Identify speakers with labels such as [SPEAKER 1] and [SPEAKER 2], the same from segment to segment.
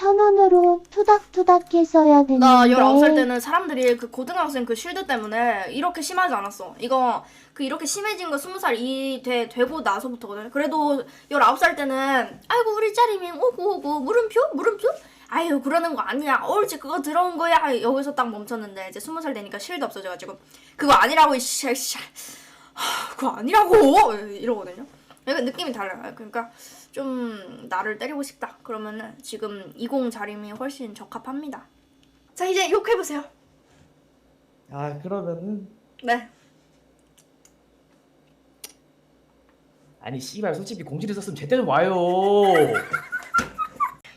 [SPEAKER 1] 천 원으로 투닥투닥 했어야 됐는데.
[SPEAKER 2] 나 19살 때는 사람들이 그 고등학생 그 쉴드 때문에 이렇게 심하지 않았어. 이거 그 이렇게 심해진 거 20살 이 돼, 되고 나서부터거든. 그래도 19살 때는 아이고 우리 짜리밍 오고 오고 물음표? 물음표? 아유 그러는 거 아니야. 옳지 그거 들어온 거야. 여기서 딱 멈췄는데 이제 20살 되니까 쉴드 없어져가지고 그거 아니라고 이씨 그거 아니라고 이러거든요. 약간 느낌이 달라요. 그러니까 좀 나를 때리고 싶다. 그러면은 지금 20 자림이 훨씬 적합합니다. 자 이제 욕해보세요.
[SPEAKER 3] 아 그러면은
[SPEAKER 2] 네.
[SPEAKER 3] 아니 씨발 솔직히 공지를 썼으면 제때 좀 와요.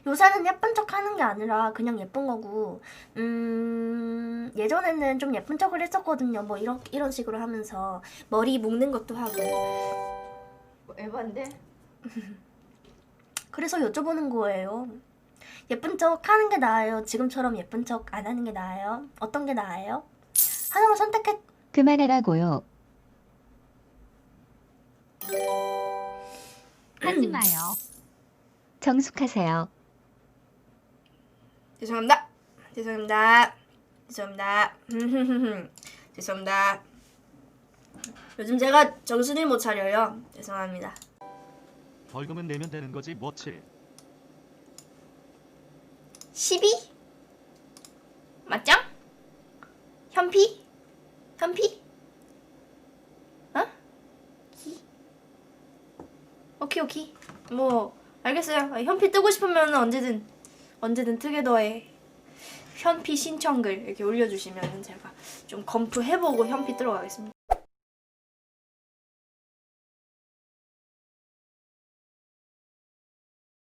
[SPEAKER 2] 요새는 예쁜 척 하는 게 아니라 그냥 예쁜 거고, 음, 예전에는 좀 예쁜 척을 했었거든요. 뭐 이런, 이런 식으로 하면서 머리 묶는 것도 하고. 뭐 에반데? 그래서 여쭤보는 거예요. 예쁜 척 하는 게 나아요? 지금처럼 예쁜 척 안 하는 게 나아요? 어떤 게 나아요? 하나만 선택해.
[SPEAKER 4] 그만하라고요.
[SPEAKER 2] 하지
[SPEAKER 4] 마요. 정숙하세요.
[SPEAKER 2] 죄송합니다. 죄송합니다. 죄송합니다. 죄송합니다. 요즘 제가 정신을 못 차려요. 죄송합니다.
[SPEAKER 5] 벌금은 내면 되는 거지 뭐치
[SPEAKER 2] 12? 맞짱? 현피? 현피? 어? 기? 오케이 오케이 뭐 알겠어요 현피 뜨고 싶으면 언제든 언제든 트게더에 현피 신청글 이렇게 올려주시면 제가 좀 검토해보고 현피 들어가겠습니다